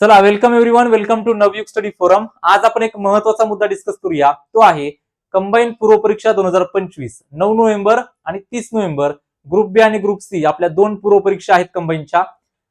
चला welcome everyone welcome to Navyug study forum आज आपण एक महत्त्वाचा मुद्दा डिस्कस करूया. तो आहे कंबाईन पूर्व परीक्षा दोन हजार पंचवीस. नऊ नोव्हेंबर आणि तीस नोव्हेंबर ग्रुप बी आणि ग्रुप सी आपल्या दोन पूर्व परीक्षा आहेत कंबाईनच्या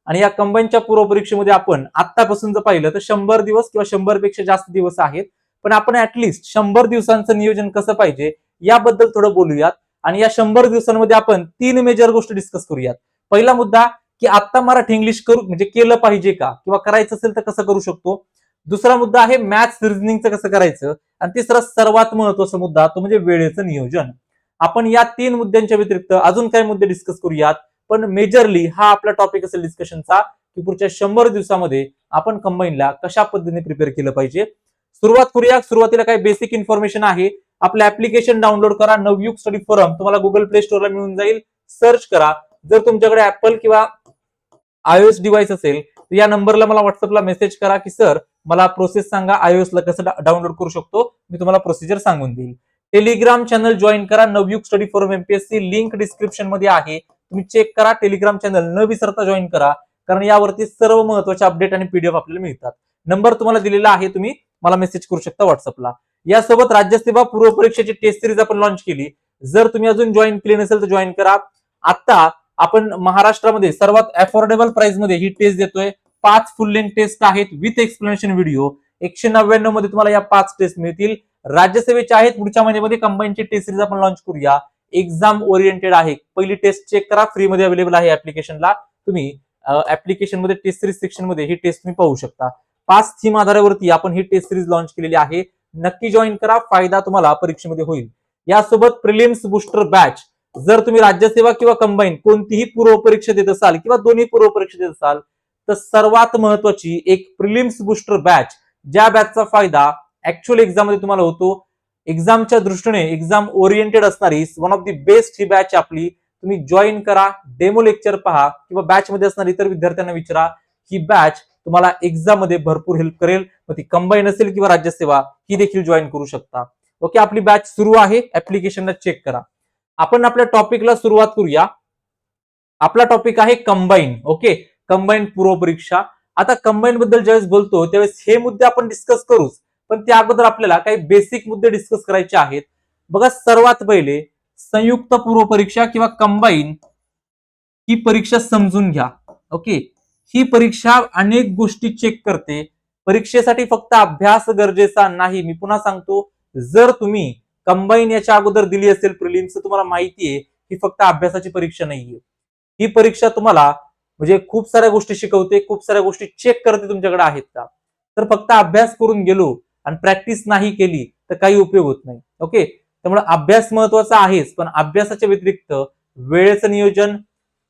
आणि या कंबाईनच्या पूर्व परीक्षेमध्ये आपण आतापासून जर पाहिलं तर शंभर दिवस किंवा शंभरपेक्षा जास्त दिवस आहेत. पण आपण ऍटलिस्ट शंभर दिवसांचं नियोजन कसं पाहिजे याबद्दल थोडं बोलूयात. आणि या शंभर दिवसांमध्ये आपण तीन मेजर गोष्टी डिस्कस करूयात. पहिला मुद्दा की आता मराठी इंग्लिश करू म्हणजे केलं पाहिजे का? किंवा करायचं असेल तर कसं करू शकतो? दुसरा मुद्दा आहे मॅथ्स रिझनिंगचं कसं करायचं? आणि तिसरा सर्वात महत्त्वाचा मुद्दा तो म्हणजे वेळेचं नियोजन. आपण या तीन मुद्द्यांच्या व्यतिरिक्त अजून काही मुद्दे डिस्कस करूयात पण मेजरली हा आपला टॉपिक असेल डिस्कशनचा की पुढच्या शंभर दिवसामध्ये आपण कंबाईनला कशा पद्धतीने प्रिपेअर केलं पाहिजे? सुरुवात करूया. सुरुवातीला काही बेसिक इन्फॉर्मेशन आहे. आपलं ऍप्लिकेशन डाउनलोड करा. नवयुग स्टडी फोरम तुम्हाला गुगल प्ले स्टोअरला मिळून जाईल. सर्च करा. जर तुमच्याकडे ऍपल किंवा आयओएस डिव्हाइस असेल तर या नंबरला मला व्हॉट्सअपला मेसेज करा की सर मला प्रोसेस सांगा आयओएसला ला कसं डाउनलोड करू शकतो? मी तुम्हाला प्रोसिजर सांगून देईल. टेलिग्राम चॅनल जॉईन करा Navyug study forum MPSC link डिस्क्रिप्शनमध्ये आहे. तुम्ही चेक करा टेलिग्राम चॅनल न विसरता जॉईन करा कारण यावरती सर्व महत्त्वाचे अपडेट आणि पीडीएफ आपल्याला मिळतात. नंबर तुम्हाला दिलेला आहे तुम्ही मला मेसेज करू शकता व्हॉट्सअपला यासोबत राज्यसेवा पूर्व परीक्षेची टेस्ट सिरीज आपण लॉन्च केली. जर तुम्ही अजून जॉईन केली नसेल तर जॉईन करा. आता आपण महाराष्ट्रामध्ये सर्वात अफोर्डेबल प्राइसमध्ये ही टेस्ट देतोय. पाच फुल लेंथ टेस्ट आहेत विथ एक्सप्लेनेशन व्हिडिओ एकशे नव्याण्णवमध्ये तुम्हाला या पाच टेस्ट मिळतील. राज्यसेवेच्या आहेत पुढच्या महिन्यामध्ये कंबाईनची टेस्ट सिरीज आपण लॉन्च करूया. एक्झाम ओरिएंटेड आहे. पहिली टेस्ट चेक करा फ्री मध्ये अवेलेबल आहे ऍप्लिकेशनला तुम्ही ऍप्लिकेशनमध्ये टेस्ट सिरीज सेक्शनमध्ये ही टेस्ट तुम्ही पाहू शकता. पाच थीम आधारावरती आपण ही टेस्ट सिरीज लॉन्च केलेली आहे. नक्की जॉईन करा फायदा तुम्हाला परीक्षेमध्ये होईल. यासोबत प्रिलिम्स बुस्टर बॅच जर तुम्ही राज्यसेवा किंवा कंबाईन कोणतीही पूर्व परीक्षा देत असाल किंवा दोन्ही पूर्वपरीक्षा देत असाल तर सर्वात महत्वाची एक प्रिलिम्स बुस्टर बॅच ज्या बॅचचा फायदा ऍक्च्युअल एक्झाममध्ये तुम्हाला होतो. एक्झामच्या दृष्टीने एक्झाम ओरिएंटेड असणारी वन ऑफ दी बेस्ट ही बॅच आपली. तुम्ही जॉईन करा डेमो लेक्चर पहा किंवा बॅच मध्ये असणारी इतर विद्यार्थ्यांना विचारा. ही बॅच तुम्हाला एक्झाममध्ये भरपूर हेल्प करेल. मग ती कंबाईन असेल किंवा राज्यसेवा ही देखील जॉईन करू शकता. ओके आपली बॅच सुरू आहे. ऍप्लिकेशनला चेक करा. आपण आपल्या टॉपिकला सुरुवात करूया. आपला टॉपिक आहे कंबाईन ओके कंबाईन पूर्व परीक्षा. आता कंबाईन बद्दल ज्यावेळेस बोलतो त्यावेळेस हे मुद्दे आपण डिस्कस करूच. पण त्या अगोदर आपल्याला काही बेसिक मुद्दे डिस्कस करायचे आहेत. बघा सर्वात पहिले संयुक्त पूर्व परीक्षा किंवा कंबाईन ही परीक्षा समजून घ्या ओके ही परीक्षा अनेक गोष्टी चेक करते. परीक्षेसाठी फक्त अभ्यास गरजेचा नाही. मी पुन्हा सांगतो जर तुम्ही कंबाईन याच्या अगोदर दिली असेल प्रिलिम्स तुम्हाला माहिती आहे ही फक्त अभ्यासाची परीक्षा नाहीये. ही परीक्षा तुम्हाला म्हणजे खूप साऱ्या गोष्टी शिकवते खूप साऱ्या गोष्टी चेक करते तुमच्याकडे आहेत का? तर फक्त अभ्यास करून गेलो आणि प्रॅक्टिस नाही केली तर काही उपयोग होत नाही. ओके त्यामुळे अभ्यास महत्त्वाचा आहेच पण अभ्यासाच्या व्यतिरिक्त वेळेचं नियोजन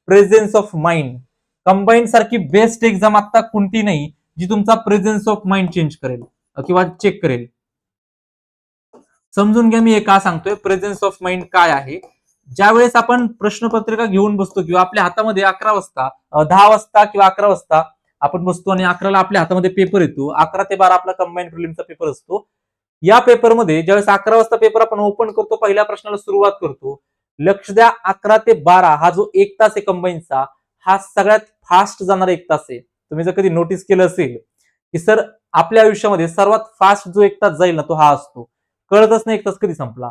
प्रेझेन्स ऑफ माइंड कंबाईन सारखी बेस्ट एक्झाम आता कोणती नाही जी तुमचा प्रेझेन्स ऑफ माइंड चेंज करेल किंवा चेक करेल. समजून घ्या मी हे का सांगतोय. प्रेझेन्स ऑफ माइंड काय आहे? ज्या वेळेस आपण प्रश्नपत्रिका घेऊन बसतो किंवा आपल्या हातामध्ये अकरा वाजता दहा वाजता किंवा अकरा वाजता आपण बसतो आणि अकराला आपल्या हातामध्ये पेपर येतो. अकरा ते बारा आपला कंबाईन प्रिलिमचा पेपर असतो. या पेपरमध्ये ज्यावेळेस अकरा वाजता पेपर आपण ओपन करतो पहिल्या प्रश्नाला सुरुवात करतो. लक्ष द्या अकरा ते बारा हा जो एक तास आहे कंबाईनचा हा सगळ्यात फास्ट जाणारा एक तास आहे. तुम्ही जर कधी नोटीस केलं असेल की सर आपल्या आयुष्यामध्ये सर्वात फास्ट जो एक तास जाईल ना तो हा असतो. कळतच नाही एक तास कधी संपला.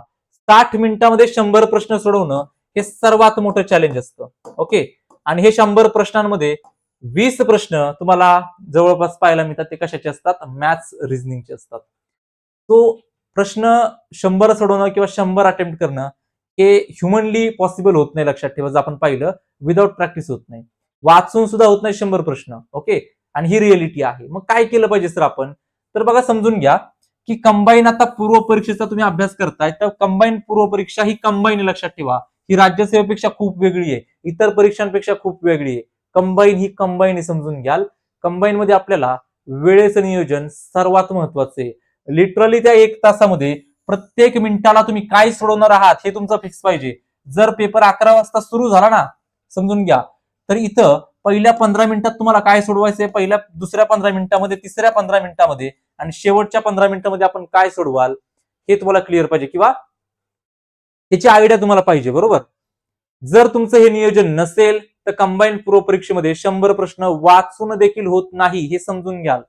साठ मिनिटामध्ये शंभर प्रश्न सोडवणं हे सर्वात मोठं चॅलेंज असतं. ओके आणि हे शंभर प्रश्नांमध्ये वीस प्रश्न तुम्हाला जवळपास पाहायला मिळतात. ते कशाचे असतात? मॅथ्स रिझनिंगचे असतात. तो प्रश्न शंभर सोडवणं किंवा शंभर अटेम्प्ट करणं हे ह्युमनली पॉसिबल होत नाही लक्षात ठेवा. जर आपण पाहिलं विदाऊट प्रॅक्टिस होत नाही. वाचून सुद्धा होत नाही शंभर प्रश्न. ओके आणि ही रिअलिटी आहे. मग काय केलं पाहिजे सर आपण? तर बघा समजून घ्या. की कंबाईन आता पूर्व परीक्षेचा तुम्ही अभ्यास करताय तर कंबाईन पूर्व परीक्षा ही कंबाईन लक्षात ठेवा. ही राज्यसेवेपेक्षा खूप वेगळी आहे. इतर परीक्षांपेक्षा खूप वेगळी आहे. कंबाईन ही कंबाईन समजून घ्याल. कंबाईन मध्ये आपल्याला वेळेचं नियोजन सर्वात महत्वाचं आहे. लिटरली त्या एक तासामध्ये प्रत्येक मिनिटाला तुम्ही काय सोडवणार आहात हे तुमचं फिक्स पाहिजे. जर पेपर अकरा वाजता सुरू झाला ना समजून घ्या. तर इथं पहिल्या पंधरा मिनिटात तुम्हाला काय सोडवायचंय? पहिल्या दुसऱ्या पंधरा मिनिटामध्ये तिसऱ्या पंधरा मिनिटामध्ये आणि शेवटच्या पंधरा मिनिटामध्ये आपण काय सोडवाल? हे तुम्हाला क्लिअर पाहिजे किंवा त्याची आयडिया तुम्हाला पाहिजे बरोबर? जर तुमचं हे नियोजन नसेल तर कंबाईन पूर्व परीक्षेमध्ये शंभर प्रश्न वाचून देखील होत नाही हे समजून घ्याल.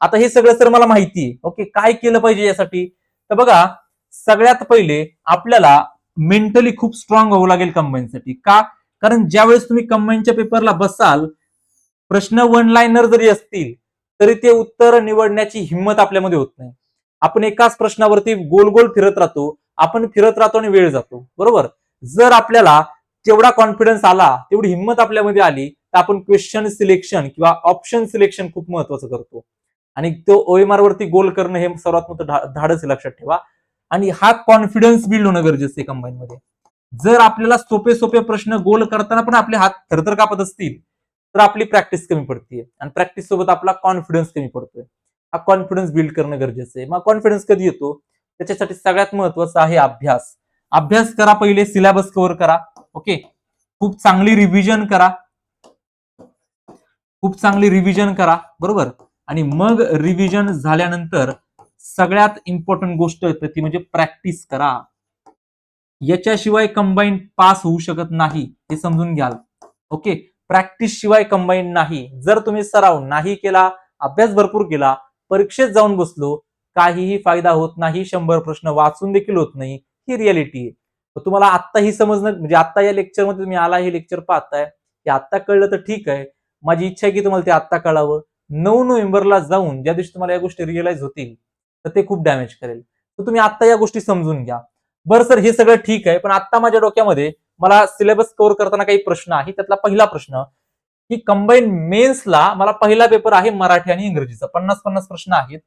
आता हे सगळं सर मला माहिती आहे ओके? काय केलं पाहिजे यासाठी? तर बघा सगळ्यात पहिले आपल्याला मेंटली खूप स्ट्रॉंग व्हावं लागेल कंबाईनसाठी का? कारण ज्यावेळेस तुम्ही कंबाईनच्या पेपरला बसाल प्रश्न वन लाईनर जरी असतील तरी ते उत्तर निवडण्याची हिंमत आपल्यामध्ये होत नाही. आपण एकाच प्रश्नावरती गोल गोल फिरत राहतो आपण फिरत राहतो आणि वेळ जातो. बरोबर? जर आपल्याला तेवढा कॉन्फिडन्स आला तेवढी हिंमत आपल्यामध्ये आली तर आपण क्वेश्चन सिलेक्शन किंवा ऑप्शन सिलेक्शन खूप महत्वाचं करतो. आणि तो ओएमआर वरती गोल करणं हे सर्वात मोठं धाडस लक्षात ठेवा. आणि हा कॉन्फिडन्स बिल्ड होणं गरजेचं आहे कंबाईनमध्ये जर आपल्याला सोपे सोपे प्रश्न गोल करताना पण आपले हात थरथर कापत असतील तर आपली प्रॅक्टिस कमी पडते आणि प्रॅक्टिस सोबत आपला कॉन्फिडन्स कमी पडतोय. हा कॉन्फिडन्स बिल्ड करणं गरजेचं आहे. मग कॉन्फिडन्स कधी येतो? त्याच्यासाठी सगळ्यात महत्वाचं आहे अभ्यास. अभ्यास करा पहिले सिलेबस कव्हर करा. ओके? खूप चांगली रिव्हिजन करा. खूप चांगली रिव्हिजन करा. बरोबर? आणि मग रिव्हिजन झाल्यानंतर सगळ्यात इम्पॉर्टंट गोष्ट ती म्हणजे प्रॅक्टिस करा. याच्याशिवाय कंबाईन पास होऊ शकत नाही हे समजून घ्याल. ओके प्रॅक्टिस शिवाय कंबाईन नाही. जर तुम्ही सराव नाही केला अभ्यास भरपूर केला परीक्षेत जाऊन बसलो काहीही फायदा होत नाही शंभर प्रश्न वाचून देखील होत नाही ही रियालिटी आहे. तुम्हाला आत्ता ही समजणं म्हणजे आत्ता या लेक्चरमध्ये तुम्ही आला हे लेक्चर पाहताय हे आत्ता कळलं तर ठीक आहे. माझी इच्छा आहे की तुम्हाला ते आत्ता कळावं. नऊ नोव्हेंबरला जाऊन ज्या दिवशी तुम्हाला या गोष्टी रिअलाइज होतील तर ते खूप डॅमेज करेल. तर तुम्ही आत्ता या गोष्टी समजून घ्या. बरं सर हे सगळं ठीक आहे पण आता माझ्या डोक्यामध्ये मला सिलेबस कव्हर करताना काही प्रश्न आहे. त्यातला पहिला प्रश्न की कंबाईन मेन्सला मला पहिला पेपर आहे मराठी आणि इंग्रजीचा. पन्नास पन्नास प्रश्न आहेत.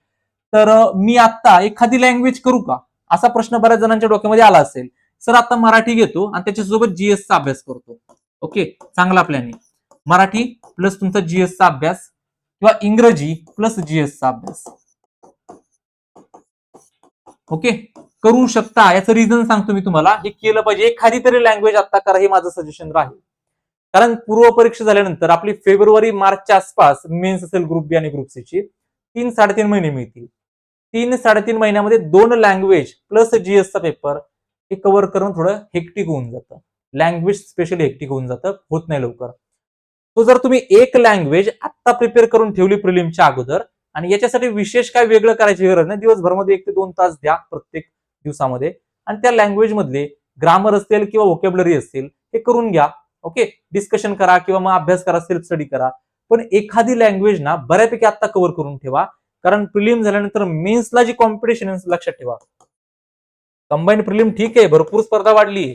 तर मी आता एखादी लँग्वेज करू का? असा प्रश्न बऱ्याच जणांच्या डोक्यामध्ये आला असेल. सर आता मराठी घेतो आणि त्याच्यासोबत जीएस चा अभ्यास करतो. ओके चांगला प्लॅन आहे. मराठी प्लस तुमचा जीएस चा अभ्यास किंवा इंग्रजी प्लस जीएस चा अभ्यास. ओके करू शकता? याचं रिझन सांगतो मी तुम्हाला. हे केलं पाहिजे. एखादी तरी लँग्वेज आता करा हे माझं सजेशन राहील. कारण पूर्व परीक्षा झाल्यानंतर आपली फेब्रुवारी मार्चच्या आसपास मेन्स असेल ग्रुप बी आणि ग्रुप सी ची तीन साडेतीन महिने मिळतील. तीन साडेतीन महिन्यामध्ये दोन लँग्वेज प्लस जीएसचा पेपर हे कव्हर करणं थोडं हेक्टिक होऊन जातं. लँग्वेज स्पेशली हेक्टिक होऊन जातं. होत नाही लवकर. तो जर तुम्ही एक लँग्वेज आत्ता प्रिपेअर करून ठेवली प्रिलिमच्या अगोदर आणि याच्यासाठी विशेष काय वेगळं करायची गरज नाही दिवसभरमध्ये एक ते दोन तास द्या प्रत्येक दिवसामध्ये. आणि त्या लँग्वेज मधले ग्रामर असतील किंवा व्होकेबलरी असतील हे करून घ्या. ओके डिस्कशन करा किंवा मग अभ्यास करा सेल्फ स्टडी करा. पण एखादी लँग्वेज ना बऱ्यापैकी आता कव्हर करून ठेवा. कारण प्रिलिम झाल्यानंतर मेन्सला जी कॉम्पिटिशन लक्षात ठेवा. कंबाईन प्रिलिम ठीक आहे भरपूर स्पर्धा वाढली.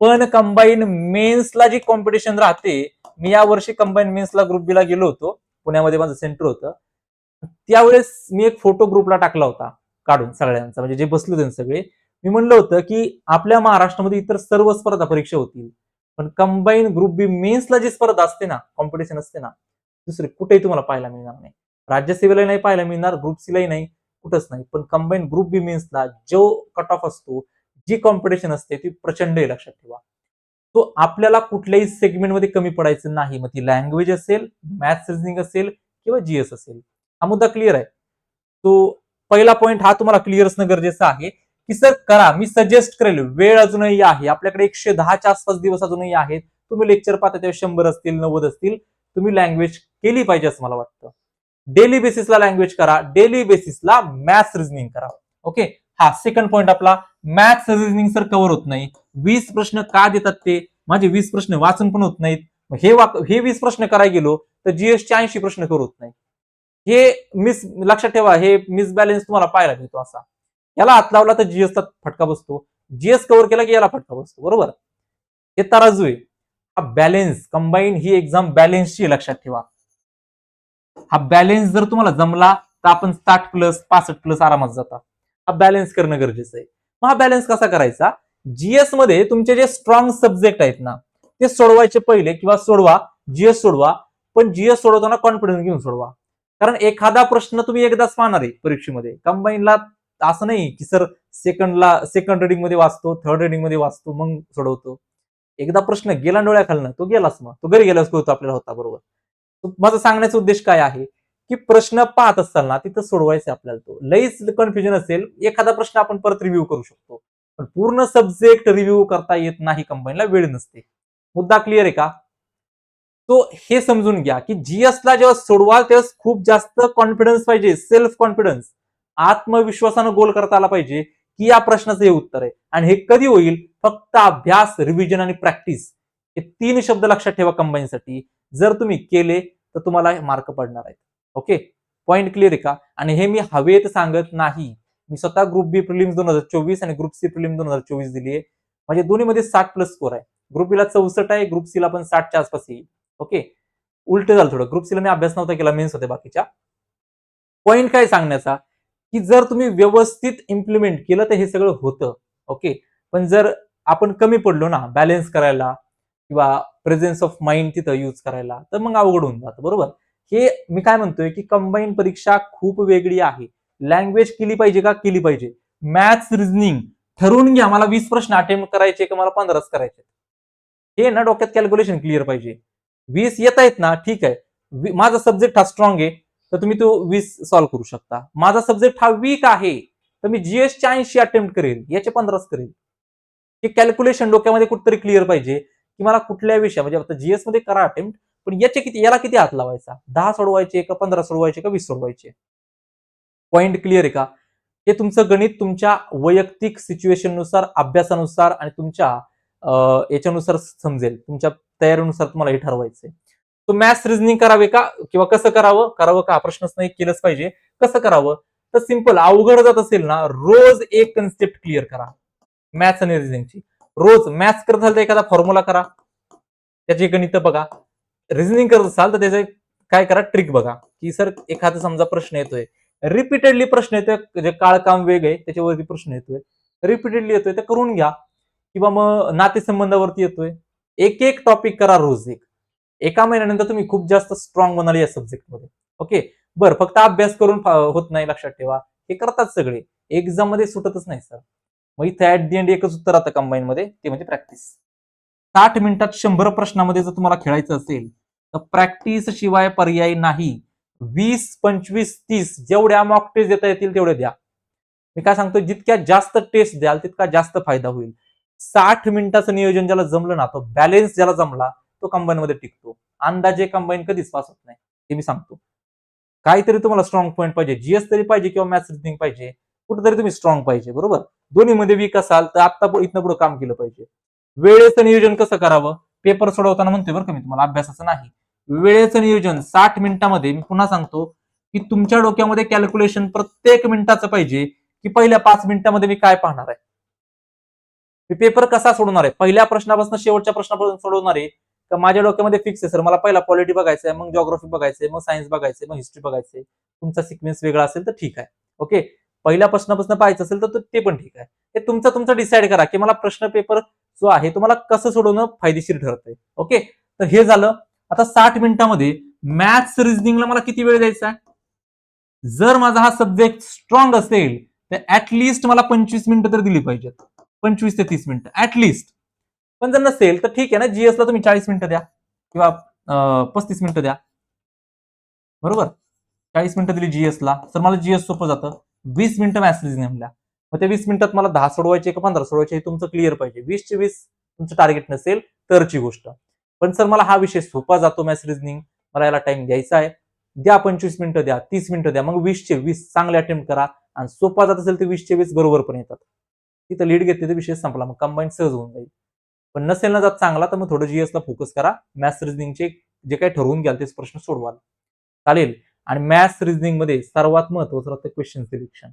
पण कंबाईन मेन्सला जी कॉम्पिटिशन राहते मी या वर्षी कंबाईन मेन्सला ग्रुप बीला गेलो होतो. पुण्यामध्ये माझं सेंटर होतं. त्यावेळेस मी एक फोटो ग्रुपला टाकला होता. काढून सगळ्यांचा म्हणजे जे बसले होते सगळे मी म्हणलं होतं की आपल्या महाराष्ट्रामध्ये इतर सर्व स्पर्धा परीक्षा होतील. पण कंबाईन ग्रुप बी मेन्सला जी स्पर्धा असते ना कॉम्पिटिशन असते ना दुसरे कुठेही तुम्हाला पाहायला मिळणार नाही. राज्यसेवेलाही नाही पाहायला मिळणार ग्रुप सीलाही नाही कुठंच नाही. पण कंबाईन ग्रुप बी मेन्सला जो कट ऑफ असतो जी कॉम्पिटिशन असते ती प्रचंड आहे लक्षात ठेवा. तो आपल्याला कुठल्याही सेगमेंटमध्ये कमी पडायचं नाही. मग ती लँग्वेज असेल मॅथ्स रिझनिंग असेल किंवा जीएस असेल. हा मुद्दा क्लिअर आहे. तो पहिला पॉईंट हा तुम्हाला क्लिअर असणं गरजेचं आहे. की सर करा. मी सजेस्ट करेल. वेळ अजूनही आहे. आपल्याकडे एकशे दहाच्या आसपास दिवस अजूनही आहेत. तुम्ही लेक्चर पाहता तेव्हा शंभर असतील नव्वद असतील. तुम्ही लँग्वेज केली पाहिजे असं मला वाटतं. डेली बेसिसला लँग्वेज करा. डेली बेसिसला मॅथ्स रिझनिंग करा. ओके हा सेकंड पॉईंट आपला. मॅथ्स रिझनिंग सर कव्हर होत नाही. वीस प्रश्न का देतात ते? माझे वीस प्रश्न वाचून पण होत नाहीत. हे हे वीस प्रश्न करायला गेलो तर जीएसचे ऐंशी प्रश्न करू होत नाही हे मिस लक्षात ठेवा हे मिसबॅलेन्स तुम्हाला पाहायला मिळतो असा. याला हात लावला तर जीएसचा फटका बसतो. जीएस कव्हर केला की याला फटका बसतो. बरोबर? हे तराजू आहे. हा बॅलेन्स कंबाईन ही एक्झाम बॅलेन्सची लक्षात ठेवा. हा बॅलेन्स जर तुम्हाला जमला तर आपण साठ प्लस पासष्ट प्लस आरामात जाता. हा बॅलेन्स करणं गरजेचं आहे. मग हा बॅलेन्स कसा करायचा? जीएसमध्ये तुमचे जे स्ट्रॉंग सब्जेक्ट आहेत ना ते सोडवायचे पहिले किंवा सोडवा जीएस सोडवा. पण जीएस सोडवताना कॉन्फिडन्स घेऊन सोडवा. कारण एखादा प्रश्न तुम्ही एकदाच पाहणार आहे परीक्षेमध्ये. कंबाईनला असं नाही की सर सेकंडला सेकंड रिडिंगमध्ये वाचतो थर्ड रिडिंगमध्ये वाचतो मग सोडवतो. एकदा प्रश्न गेला डोळ्याखालनं तो गेलाच मग. तो घरी गेलाच कळतो आपल्याला होता बरोबर. माझा सांगण्याचा उद्देश काय आहे की प्रश्न पाहत असताना तिथं सोडवायचं आपल्याला तो. लईच कन्फ्युजन असेल एखादा प्रश्न आपण परत रिव्ह्यू करू शकतो. पण पूर्ण सब्जेक्ट रिव्ह्यू करता येत नाही कंबाईनला वेळ नसते. मुद्दा क्लिअर आहे का? तो हे समजून घ्या की जीएस ला जेव्हा सोडवाल तेव्हा खूप जास्त कॉन्फिडन्स पाहिजे सेल्फ कॉन्फिडन्स आत्मविश्वासानं गोल करता आला पाहिजे की या प्रश्नाचं हे उत्तर आहे. आणि हे कधी होईल? फक्त अभ्यास रिव्हिजन आणि प्रॅक्टिस हे तीन शब्द लक्षात ठेवा कंबाईनसाठी जर तुम्ही केले तर तुम्हाला मार्क पडणार आहेत. ओके पॉईंट क्लिअर आहे का? आणि हे मी हवेत सांगत नाही. मी स्वतः ग्रुप बी प्रिलिम्स दोन हजार चोवीस आणि ग्रुप सी प्रिलिम्स दोन हजार चोवीस दिली आहे म्हणजे दोन्हीमध्ये साठ प्लस स्कोर आहे. ग्रुप बीला चौसष्ट आहे ग्रुप सीला पण साठच्या आसपास येईल. ओके? उलट झालं थोडं. ग्रुप सीला मी अभ्यास नव्हता केला मेन्स होते बाकीच्या. पॉईंट काय सांगण्याचा? की जर तुम्ही व्यवस्थित इम्प्लिमेंट केलं तर हे सगळं होतं. ओके? पण जर आपण कमी पडलो ना बॅलेन्स करायला किंवा प्रेझेन्स ऑफ माइंड तिथं यूज करायला तर मग अवघड होऊन जातं. बरोबर? हे मी काय म्हणतोय की कंबाईन परीक्षा खूप वेगळी आहे. लँग्वेज केली पाहिजे का? केली पाहिजे. मॅथ्स रिझनिंग ठरवून घ्या. मला वीस प्रश्न अटेम्प्ट करायचे का? मला पंधराच करायचे हे ना डोक्यात कॅल्क्युलेशन क्लिअर पाहिजे. वीस येत आहेत ना ठीक आहे. माझा सब्जेक्ट हा स्ट्रॉंग आहे तर तुम्ही तो वीस सॉल्व्ह करू शकता. माझा सब्जेक्ट हा वीक आहे तर मी जीएस च्या ऐंशी अटेम्प्ट करेल याचे पंधराच करेल हे कॅल्क्युलेशन डोक्यामध्ये कुठेतरी क्लिअर पाहिजे की मला कुठल्या विषया म्हणजे आता जीएसमध्ये करा अटेम्प्ट पण याचे किती याला किती हात लावायचा? दहा सोडवायचे का पंधरा सोडवायचे का वीस सोडवायचे? पॉईंट क्लिअर आहे का? हे तुमचं गणित तुमच्या वैयक्तिक सिच्युएशननुसार अभ्यासानुसार आणि तुमच्या याच्यानुसार समजेल. तुमच्या तयारीनुसार तुम्हाला हे ठरवायचंय. तो मॅथ्स रिझनिंग करावे का? किंवा कसं करावं? करावं का? हा प्रश्नच नाही केलंच पाहिजे. कसं करावं? तर सिंपल अवघड जात असेल ना रोज एक कन्सेप्ट क्लिअर करा. मॅथ्स आणि रिझनिंगची रोज मॅथ्स करत असाल तर एखादा फॉर्म्युला करा. त्याची गणित बघा. रिझनिंग करत असाल तर त्याचे काय करा? ट्रिक बघा. की सर एखादा समजा प्रश्न येतोय. रिपीटेडली प्रश्न येतोय जे काळ काम वेग आहे त्याच्यावरती प्रश्न येतोय. रिपीटेडली येतोय ते करून घ्या. किंवा मग नातेसंबंधावरती येतोय. एक एक टॉपिक करा रोज एक. एका महिन्यानंतर तुम्ही खूप जास्त स्ट्रॉंग बनाल या सब्जेक्टमध्ये ओके बरं फक्त अभ्यास करून होत नाही लक्षात ठेवा. हे करतात सगळे. एक्झाममध्ये सुटतच नाही सर मग इथे ऍट दी एंड एकच उत्तर आता कंबाईन मध्ये ते म्हणजे प्रॅक्टिस साठ मिनिटात शंभर प्रश्नामध्ये जर तुम्हाला खेळायचं असेल तर प्रॅक्टिस शिवाय पर्याय नाही. वीस पंचवीस तीस जेवढ्या मॉक टेस्ट देता येतील तेवढे द्या. मी काय सांगतो जितक्या जास्त टेस्ट द्याल तितका जास्त फायदा होईल. साठ मिनिटाचं नियोजन ज्याला जमलं ना तो बॅलेन्स ज्याला जमला तो कंबाईन मध्ये टिकतो. अंदाजे कंबाईन कधीच पास होत नाही हे मी सांगतो. काहीतरी तुम्हाला स्ट्रॉंग पॉईंट पाहिजे. जीएस तरी पाहिजे किंवा मॅथ्स रिजनिंग पाहिजे. कुठेतरी तुम्ही स्ट्रॉंग पाहिजे बरोबर? दोन्ही मध्ये वीक असाल तर आता इथनं पुढे काम केलं पाहिजे. वेळेचं नियोजन कसं करावं? पेपर सोडवताना म्हणतोय बरं का मी तुम्हाला अभ्यासाचं नाही. वेळेचं नियोजन साठ मिनिटामध्ये मी पुन्हा सांगतो की तुमच्या डोक्यामध्ये कॅल्क्युलेशन प्रत्येक मिनिटाचं पाहिजे की पहिल्या पाच मिनिटामध्ये मी काय पाहणार आहे? मी पेपर कसा सोडवणार आहे? पहिल्या प्रश्नापासून शेवटच्या प्रश्नापासून सोडवणार आहे? तर माझ्या डोक्यामध्ये फिक्स आहे? सर मला पहिला पॉलिटी बघायचं आहे मग जॉग्राफी बघायचंय मग सायन्स बघायचंय मग हिस्ट्री बघायचंय. तुमचा सिक्वेन्स वेगळा असेल तर ठीक आहे. ओके पहिल्या प्रश्नापासून पाहायचं असेल तर ते पण ठीक आहे. हे तुमचं तुमचं डिसाईड करा की मला प्रश्न पेपर जो आहे तुम्हाला कसं सोडवणं फायदेशीर ठरतंय. ओके तर हे झालं. आता साठ मिनिटामध्ये मॅथ्स रिझनिंगला मला किती वेळ द्यायचा आहे? जर माझा हा सब्जेक्ट स्ट्रॉंग असेल तर ऍटलिस्ट मला पंचवीस मिनिटं तर दिली पाहिजेत. पंचवीस ते तीस मिनिटं ऍटलिस्ट पण जर नसेल तर ठीक आहे ना जीएस ला तुम्ही चाळीस मिनिटं द्या किंवा पस्तीस मिनिटं द्या. बरोबर? चाळीस मिनिटं दिली जीएस ला तर मला जीएस सोपं जातं. वीस मिनिटं मॅसेज नेमल्या. मग त्या वीस मिनिटात मला दहा सोडवायचे का पंधरा सोडवायचे हे तुमचं क्लिअर पाहिजे. वीस चे वीस तुमचं टार्गेट नसेल तरची गोष्ट. पण सर मला हा विषय सोपा जातो मॅथ रिझनिंग मला याला टाइम द्यायचा आहे. द्या पंचवीस मिनिटं द्या तीस मिनिटं द्या. मग वीसचे वीस चांगले अटेम्प्ट करा. आणि सोपा जात असेल तर वीसचे वीस बरोबर पण येतात. तिथं लीड घेतली तर विषय संपला मग कंबाईन सहज होऊन जाईल. पण नसेल ना जात चांगला तर मग थोडं जीएस ला फोकस करा. मॅथ्स रिजनिंगचे जे काही ठरवून घ्याल तेच प्रश्न सोडवाल. चालेल? आणि मॅथ्स रिजनिंगमध्ये सर्वात महत्वाचं राहतं क्वेश्चन सिलेक्शन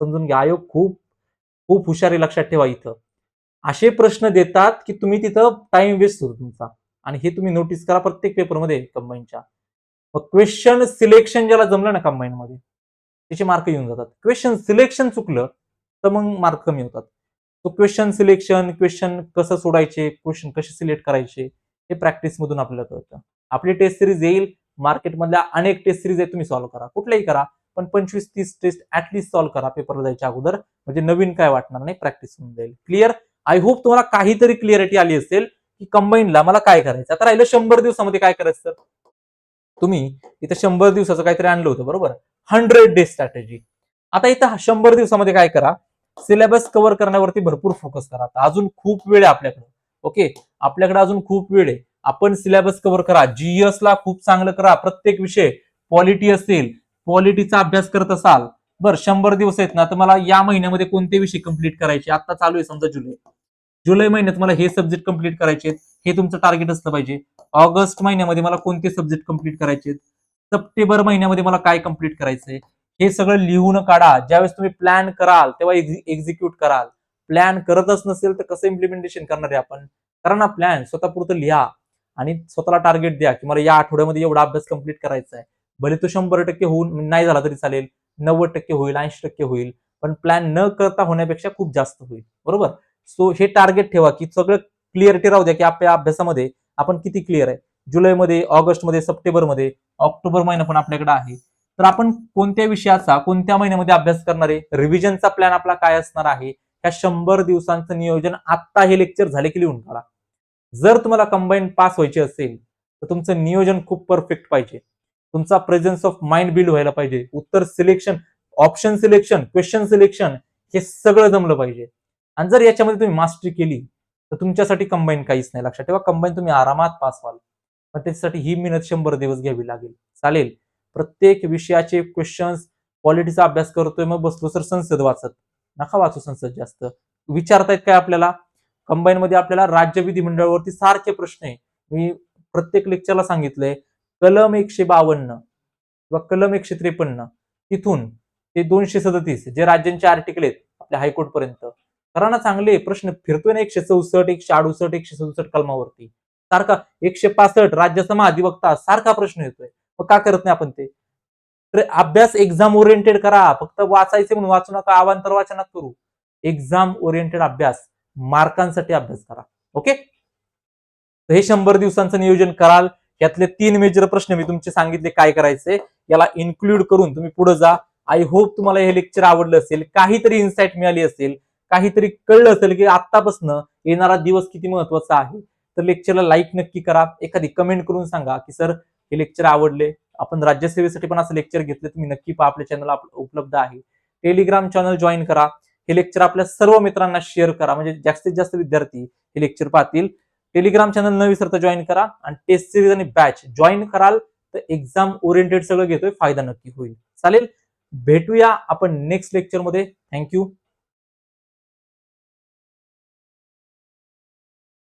समजून घ्या आयोग खूप खूप हुशारी लक्षात ठेवा इथं. असे प्रश्न देतात की तुम्ही तिथं टाइम वेस्ट होतो तुमचा. आणि हे तुम्ही नोटीस करा प्रत्येक पेपरमध्ये कंबाईनच्या मग क्वेश्चन सिलेक्शन ज्याला जमलं ना कंबाईन मध्ये त्याचे मार्क येऊन जातात. क्वेश्चन सिलेक्शन चुकलं तर मग मार्क कमी होतात. तो क्वेश्चन सिलेक्शन क्वेश्चन कसं सोडायचे क्वेश्चन कसे सिलेक्ट करायचे हे प्रॅक्टिस मधून आपल्याला कळतं. आपली टेस्ट सिरीज येईल मार्केटमधल्या अनेक टेस्ट सिरीज आहे तुम्ही सॉल्व्ह करा. कुठल्याही करा पण पंचवीस तीस टेस्ट ऍटलीस्ट सॉल्व्ह करा पेपरला जायच्या अगोदर. म्हणजे नवीन काय वाटणार नाही प्रॅक्टिस होऊन जाईल. क्लिअर आय होप तुम्हाला काहीतरी क्लिअरिटी आली असेल की कंबाईनला मला काय करायचं? आता राहिलं शंभर दिवसामध्ये काय करायचं तर तुम्ही इथं शंभर दिवसाचं काहीतरी आणलं होतं बरोबर? हंड्रेड डे स्ट्रॅटेजी आता इथं शंभर दिवसामध्ये काय करा? सिलेबस कव्हर करण्यावरती भरपूर फोकस करा. आता अजून खूप वेळ आहे आपल्याकडे. ओके? आपल्याकडे अजून खूप वेळ आहे. आपण सिलेबस कव्हर करा. जीएस ला खूप चांगलं करा. प्रत्येक विषय पॉलिटी असेल पॉलिटीचा अभ्यास करत असाल बरं शंभर दिवस आहेत ना तर मला या महिन्यामध्ये कोणते विषय कंप्लीट करायचे? आता चालू आहे समजा जुलै. जुलै महिन्यात मला हे सब्जेक्ट कंप्लीट करायचे हे तुमचं टार्गेट असलं पाहिजे. ऑगस्ट महिन्यामध्ये मला कोणते सब्जेक्ट कंप्लीट करायचे सप्टेंबर महिन्यामध्ये मला काय कंप्लीट करायचंय? हे सगळं लिहून काढा. ज्यावेळेस तुम्ही प्लॅन कराल तेव्हा एक्झिक्यूट कराल. प्लॅन करतच नसेल तर कसं इम्प्लिमेंटेशन करणार आहे आपण? करा ना प्लॅन स्वतःपुरतं लिहा. आणि स्वतःला टार्गेट द्या की मला या आठवड्यामध्ये एवढा अभ्यास कंप्लीट करायचा आहे भले तो शंभर टक्के होऊन नाही झाला तरी चालेल. नव्वद टक्के होईल ऐंशी टक्के होईल. पण प्लॅन न करता होण्यापेक्षा खूप जास्त होईल. बरोबर? सो हे टार्गेट ठेवा की सगळं क्लिअरिटी राहू द्या की आपल्या अभ्यासामध्ये आपण किती क्लिअर आहे. जुलैमध्ये ऑगस्टमध्ये सप्टेंबरमध्ये ऑक्टोबर महिना पण आपल्याकडे आहे. तर आपण कोणत्या विषयाचा कोणत्या महिन्यामध्ये अभ्यास करणार आहे? रिव्हिजनचा प्लॅन आपला काय असणार आहे? ह्या शंभर दिवसांचं नियोजन आत्ता हे लेक्चर झाले की लिहून काढा. जर तुम्हाला कंबाईन पास व्हायचे असेल तर तुमचं नियोजन खूप परफेक्ट पाहिजे. तुमचा प्रेझेन्स ऑफ माइंड बिल्ड व्हायला पाहिजे. उत्तर selection option selection question selection हे सगळं जमलं पाहिजे. आणि जर याच्यामध्ये तुम्ही मास्टरी केली तर तुमच्यासाठी कंबाईन काहीच नाही. लक्षात ठेवा कंबाईन तुम्ही आरामात पास व्हाल. पण त्याच्यासाठी ही मेहनत शंभर दिवस घ्यावी लागेल. चालेल? प्रत्येक विषयाचे क्वेश्चन्स पॉलिटीचा अभ्यास करतोय मग बसलो सर संसद वाचत. नका वाचू संसद जास्त. विचारतायत काय आपल्याला? कंबाईन मध्ये आपल्याला राज्य विधिमंडळावरती सारखे प्रश्न आहे. मी प्रत्येक लेक्चरला सांगितलंय कलम एकशे बावन्न किंवा कलम एकशे त्रेपन्न. तिथून ते दोनशे सदतीस जे राज्यांचे आर्टिकल आहेत आपल्या हायकोर्ट पर्यंत. करा ना चांगले प्रश्न फिरतोय ना एकशे चौसष्ट एकशे अडुसष्ट एकशे सदुसष्ट कलमावरती. सारखा एकशे पासष्ट राज्यसभा अधिवक्ता सारखा प्रश्न येतोय. मग का करत नाही आपण ते? तर अभ्यास एक्झाम ओरिएंटेड करा. फक्त वाचायचे म्हणून वाचू नका अवांतर वाचनात करू. एक्झाम ओरिएंटेड अभ्यास. मार्कांसाठी अभ्यास करा. ओके तर हे शंभर दिवसांचं नियोजन कराल. यातले तीन मेजर प्रश्न मी तुमचे सांगितले काय करायचे? याला इन्क्लूड करून तुम्ही पुढे जा. आय होप तुम्हाला हे लेक्चर आवडलं असेल काहीतरी इन्साइट मिळाली असेल काहीतरी कळलं असेल की आतापासून येणारा दिवस किती महत्त्वाचा आहे. तर लेक्चरला लाईक नक्की करा. एखादी कमेंट करून सांगा की सर हे लेक्चर आवडले. आपण राज्यसेवेसाठी पण असं लेक्चर घेतले. तुम्ही नक्की पहा आपल्या चॅनल उपलब्ध आहे. टेलिग्राम चॅनल जॉईन करा. हे लेक्चर आपल्या सर्व मित्रांना शेअर करा. म्हणजे जास्तीत जास्त विद्यार्थी हे लेक्चर पाहतील. टेलिग्राम चॅनल न विसरता जॉईन करा आणि टेस्ट सिरीज आणि बॅच जॉईन कराल तर एक्झाम ओरिएंटेड सगळं घेतोय. फायदा नक्की होईल. चालेल? भेटूया आपण नेक्स्ट लेक्चरमध्ये. थँक्यू